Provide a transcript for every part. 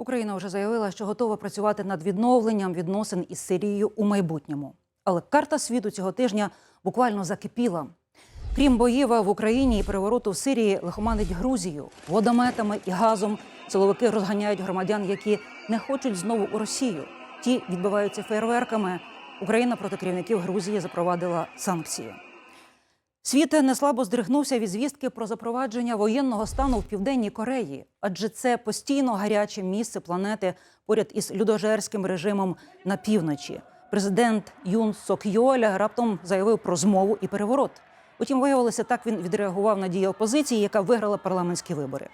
Україна вже заявила, що готова працювати над відновленням відносин із Сирією у майбутньому. Але карта світу цього тижня буквально закипіла. Крім боїв в Україні і перевороту в Сирії, лихоманить Грузію водометами і газом. Силовики розганяють громадян, які не хочуть знову у Росію. Ті відбиваються фейерверками. Україна проти керівників Грузії запровадила санкції. Світ неслабо здригнувся від звістки про запровадження воєнного стану в південній Кореї, адже це постійно гаряче місце планети поряд із людожерським режимом на півночі. Президент Юн Сок Йоля раптом заявив про змову і переворот. Утім, виявилося, так він відреагував на дії опозиції, яка виграла парламентські вибори.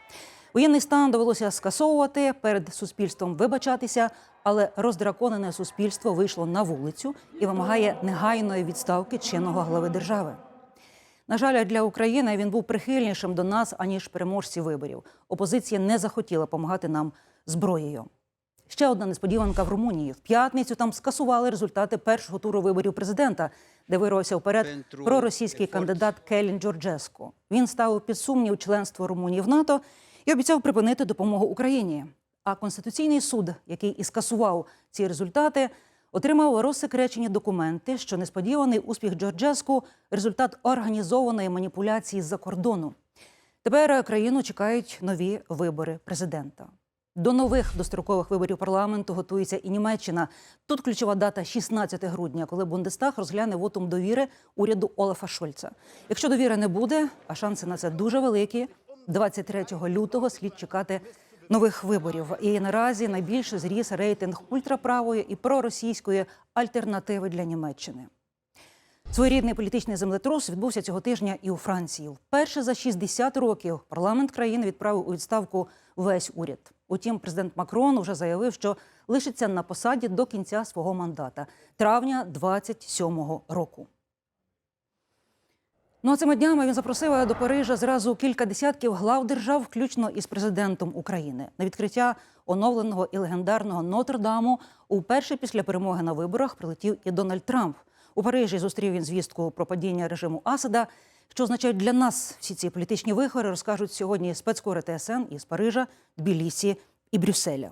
Воєнний стан довелося скасовувати перед суспільством вибачатися, але роздраконене суспільство вийшло на вулицю і вимагає негайної відставки чинного глави держави. На жаль, для України він був прихильнішим до нас аніж переможці виборів. Опозиція не захотіла допомагати нам зброєю. Ще одна несподіванка в Румунії. В п'ятницю там скасували результати першого туру виборів президента, де вирвався вперед проросійський кандидат Келін Джорджеску. Він ставив під сумнів членство Румунії в НАТО і обіцяв припинити допомогу Україні. А Конституційний суд, який і скасував ці результати, отримав розсекречені документи, що несподіваний успіх Джорджеску – результат організованої маніпуляції з-за кордону. Тепер країну чекають нові вибори президента. До нових дострокових виборів парламенту готується і Німеччина. Тут ключова дата 16 грудня, коли Бундестаг розгляне вотум довіри уряду Олафа Шольца. Якщо довіри не буде, а шанси на це дуже великі. 23 лютого слід чекати нових виборів. І наразі найбільше зріс рейтинг ультраправої і проросійської альтернативи для Німеччини. Своєрідний політичний землетрус відбувся цього тижня і у Франції. Вперше за 60 років парламент країни відправив у відставку весь уряд. Утім, президент Макрон вже заявив, що лишиться на посаді до кінця свого мандата травня 27-го року. Ну а цими днями він запросив до Парижа зразу кілька десятків глав держав, включно із президентом України, на відкриття оновленого і легендарного Нотр-Даму. Уперше після перемоги на виборах прилетів і Дональд Трамп. У Парижі зустрів він звістку про падіння режиму Асада. Що означають для нас всі ці політичні вихори, розкажуть сьогодні спецкори ТСН із Парижа, Тбілісі і Брюсселя.